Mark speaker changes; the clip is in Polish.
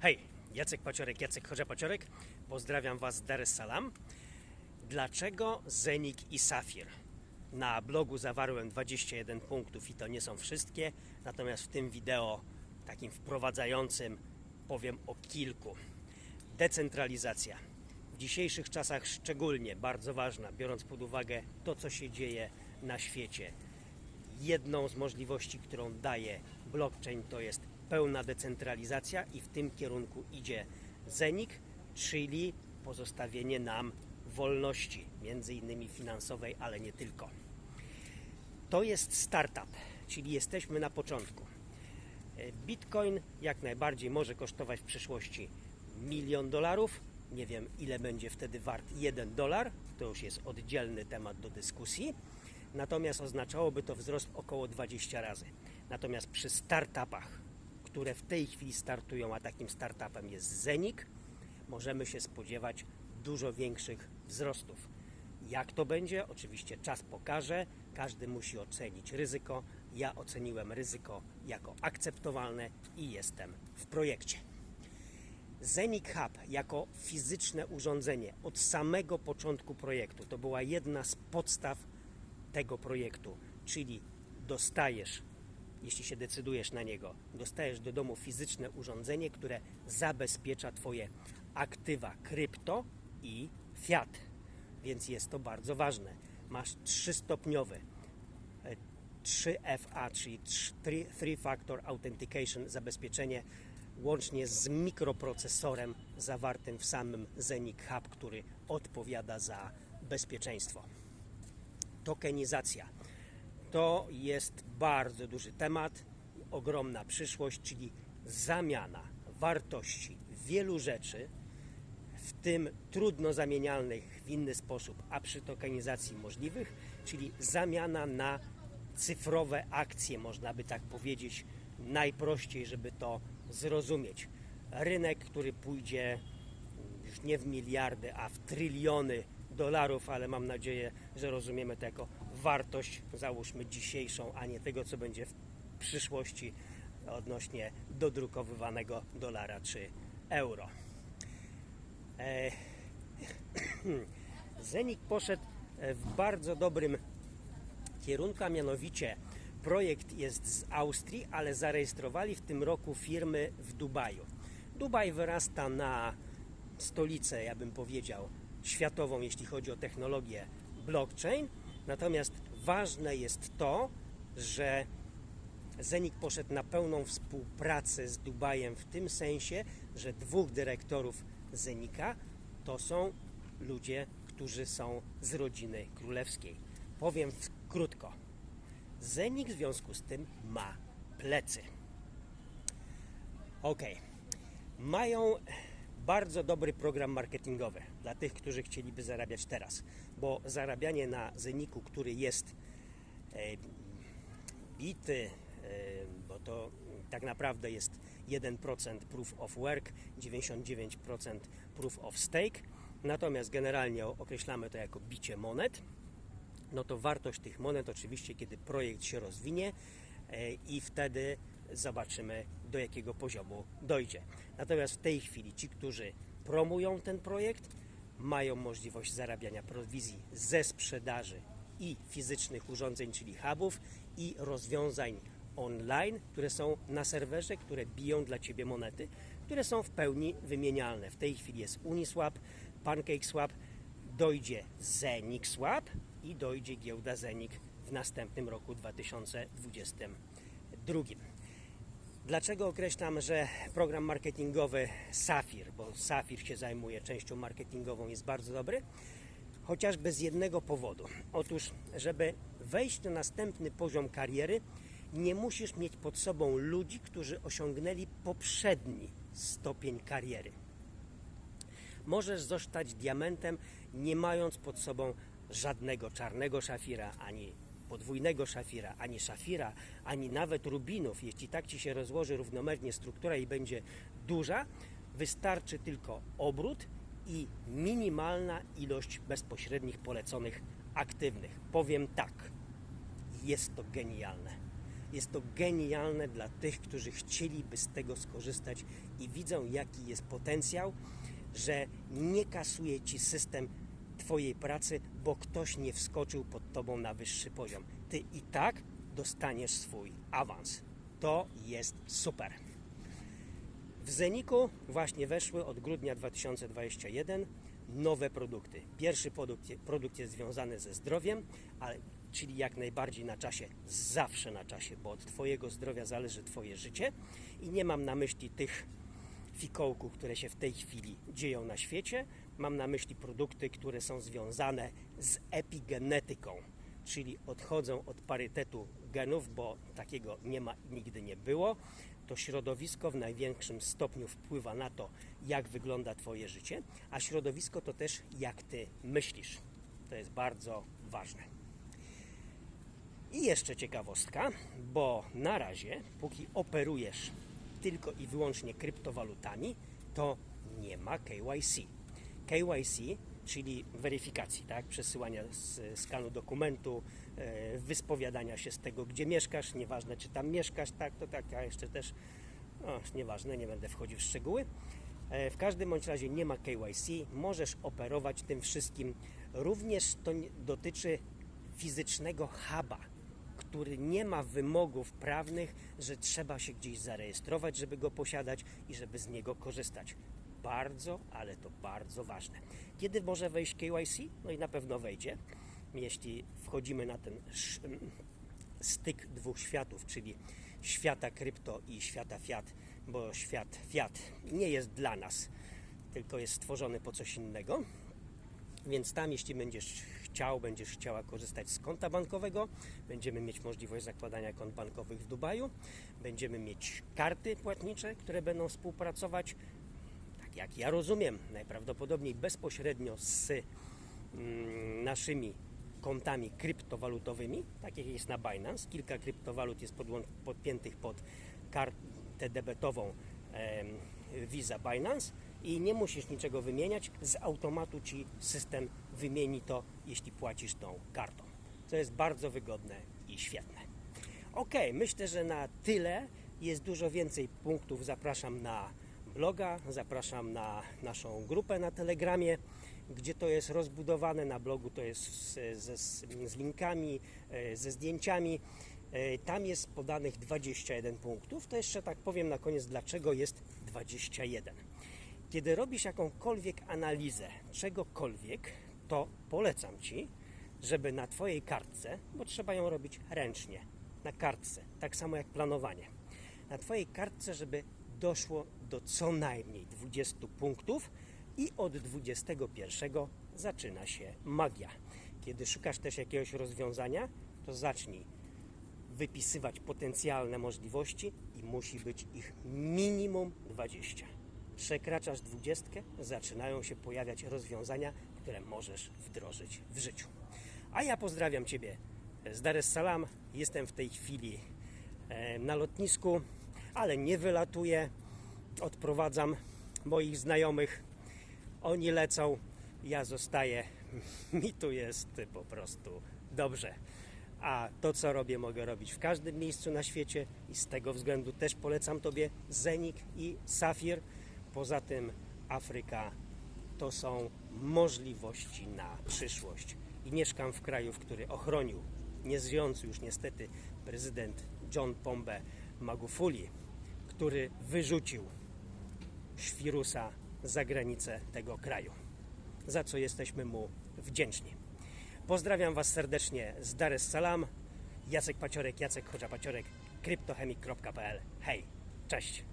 Speaker 1: Hej, Jacek Paciorek, Jacek Chorza-Paciorek. Pozdrawiam Was z Dar es Salaam. Dlaczego Zenik i Safir? Na blogu zawarłem 21 punktów i to nie są wszystkie, natomiast w tym wideo takim wprowadzającym powiem o kilku. Decentralizacja. W dzisiejszych czasach szczególnie bardzo ważna, biorąc pod uwagę to, co się dzieje na świecie. Jedną z możliwości, którą daje blockchain, to jest pełna decentralizacja i w tym kierunku idzie Zenik, czyli pozostawienie nam wolności, między innymi finansowej, ale nie tylko. To jest startup, czyli jesteśmy na początku. Bitcoin jak najbardziej może kosztować w przyszłości milion dolarów. Nie wiem, ile będzie wtedy wart 1 dolar. To już jest oddzielny temat do dyskusji. Natomiast oznaczałoby to wzrost około 20 razy. Natomiast przy startupach, które w tej chwili startują, a takim startupem jest Zenik, możemy się spodziewać dużo większych wzrostów. Jak to będzie? Oczywiście czas pokaże. Każdy musi ocenić ryzyko. Ja oceniłem ryzyko jako akceptowalne i jestem w projekcie. Zenik Hub jako fizyczne urządzenie od samego początku projektu to była jedna z podstaw tego projektu, czyli dostajesz, jeśli się decydujesz na niego, dostajesz do domu fizyczne urządzenie, które zabezpiecza Twoje aktywa krypto i fiat. Więc jest to bardzo ważne. Masz trzystopniowy e, 3FA, czyli Three- Three Factor Authentication, zabezpieczenie łącznie z mikroprocesorem zawartym w samym Zenik Hub, który odpowiada za bezpieczeństwo. Tokenizacja to jest bardzo duży temat, ogromna przyszłość, czyli zamiana wartości wielu rzeczy, w tym trudno zamienialnych w inny sposób, a przy tokenizacji możliwych, czyli zamiana na cyfrowe akcje, można by tak powiedzieć, najprościej, żeby to zrozumieć. Rynek, który pójdzie już nie w miliardy, a w tryliony dolarów, ale mam nadzieję, że rozumiemy jako wartość, załóżmy dzisiejszą, a nie tego, co będzie w przyszłości odnośnie dodrukowywanego dolara czy euro. E, Zenik poszedł e, w bardzo dobrym kierunku, a mianowicie projekt jest z Austrii, ale zarejestrowali w tym roku firmy w Dubaju. Dubaj wyrasta na stolicę, ja bym powiedział, światową, jeśli chodzi o technologię blockchain. Natomiast ważne jest to, że Zenik poszedł na pełną współpracę z Dubajem w tym sensie, że dwóch dyrektorów Zenika to są ludzie, którzy są z rodziny królewskiej. Powiem krótko. Zenik w związku z tym ma plecy. Ok. Mają bardzo dobry program marketingowy dla tych, którzy chcieliby zarabiać teraz, bo zarabianie na Zeniku, który jest e, bity, e, bo to tak naprawdę jest 1% proof of work, 99% proof of stake, natomiast generalnie określamy to jako bicie monet. No to wartość tych monet oczywiście, kiedy projekt się rozwinie e, i wtedy zobaczymy, do jakiego poziomu dojdzie. Natomiast w tej chwili ci, którzy promują ten projekt, mają możliwość zarabiania prowizji ze sprzedaży i fizycznych urządzeń, czyli hubów i rozwiązań online, które są na serwerze, które biją dla Ciebie monety, które są w pełni wymienialne. W tej chwili jest Uniswap, PancakeSwap, dojdzie ZenikSwap i dojdzie giełda Zenik w następnym roku 2022. Dlaczego określam, że program marketingowy Safir, bo Safir się zajmuje częścią marketingową, jest bardzo dobry? Chociażby z jednego powodu. Otóż, żeby wejść na następny poziom kariery, nie musisz mieć pod sobą ludzi, którzy osiągnęli poprzedni stopień kariery możesz zostać diamentem, nie mając pod sobą żadnego czarnego szafira, ani podwójnego szafira, ani szafira, ani nawet rubinów. Jeśli tak ci się rozłoży równomiernie struktura i będzie duża, wystarczy tylko obrót i minimalna ilość bezpośrednich poleconych aktywnych. Powiem tak, jest to genialne. Jest to genialne dla tych, którzy chcieliby z tego skorzystać i widzą, jaki jest potencjał, że nie kasuje ci system Twojej pracy, bo ktoś nie wskoczył pod Tobą na wyższy poziom. Ty i tak dostaniesz swój awans. To jest super. W Zeniku właśnie weszły od grudnia 2021 nowe produkty. Pierwszy produkt, produkt jest związany ze zdrowiem, ale, czyli jak najbardziej na czasie, zawsze na czasie, bo od Twojego zdrowia zależy Twoje życie i nie mam na myśli tych fikołków, które się w tej chwili dzieją na świecie. Mam na myśli produkty, które są związane z epigenetyką, czyli odchodzą od parytetu genów, bo takiego nie ma i nigdy nie było. To środowisko w największym stopniu wpływa na to, jak wygląda Twoje życie, a środowisko to też jak Ty myślisz. To jest bardzo ważne. I jeszcze ciekawostka, bo na razie, póki operujesz tylko i wyłącznie kryptowalutami, to nie ma KYC. KYC, czyli weryfikacji, tak? przesyłania skanu dokumentu, e, wyspowiadania się z tego, gdzie mieszkasz, nieważne czy tam mieszkasz, tak, to tak, a jeszcze też, no, nieważne, nie będę wchodził w szczegóły. E, W każdym bądź razie nie ma KYC, możesz operować tym wszystkim. Również to dotyczy fizycznego huba, który nie ma wymogów prawnych, że trzeba się gdzieś zarejestrować, żeby go posiadać i żeby z niego korzystać. Bardzo, ale to bardzo ważne. Kiedy może wejść KYC? No i na pewno wejdzie, jeśli wchodzimy na ten styk dwóch światów, czyli świata krypto i świata fiat, bo świat fiat nie jest dla nas, tylko jest stworzony po coś innego. Więc tam, jeśli będziesz chciał, będziesz chciała korzystać z konta bankowego, będziemy mieć możliwość zakładania kont bankowych w Dubaju, będziemy mieć karty płatnicze, które będą współpracować, jak ja rozumiem, najprawdopodobniej bezpośrednio z mm, naszymi kontami kryptowalutowymi, tak jak jest na Binance. Kilka kryptowalut jest podpiętych pod kartę debetową Visa Binance i nie musisz niczego wymieniać. Z automatu ci system wymieni to, jeśli płacisz tą kartą. Co jest bardzo wygodne i świetne. Ok, myślę, że na tyle. Jest dużo więcej punktów. Zapraszam na bloga, zapraszam na naszą grupę na Telegramie, gdzie to jest rozbudowane. Na blogu to jest z, ze, z linkami, e, ze zdjęciami. E, Tam jest podanych 21 punktów. To jeszcze tak powiem na koniec, dlaczego jest 21. Kiedy robisz jakąkolwiek analizę czegokolwiek, to polecam Ci, żeby na Twojej kartce, bo trzeba ją robić ręcznie, na kartce, tak samo jak planowanie, na Twojej kartce, żeby doszło do co najmniej 20 punktów i od 21 zaczyna się magia. Kiedy szukasz też jakiegoś rozwiązania, to zacznij wypisywać potencjalne możliwości i musi być ich minimum 20. Przekraczasz 20, zaczynają się pojawiać rozwiązania, które możesz wdrożyć w życiu. A ja pozdrawiam Ciebie z Dar es Salaam. Jestem w tej chwili e, na lotnisku, ale nie wylatuję. Odprowadzam moich znajomych. Oni lecą, ja zostaję. Mi tu jest po prostu dobrze. A to, co robię, mogę robić w każdym miejscu na świecie i z tego względu też polecam Tobie Zenik i Safir. Poza tym Afryka to są możliwości na przyszłość. I mieszkam w kraju, w który ochronił, nie żyjący już niestety, prezydent John Pombe Magufuli, który wyrzucił świrusa za granicę tego kraju, za co jesteśmy mu wdzięczni. Pozdrawiam Was serdecznie z Dar es Salaam. Jacek Paciorek, Jacek Chodża Paciorek, kryptochemik.pl. Hej, cześć!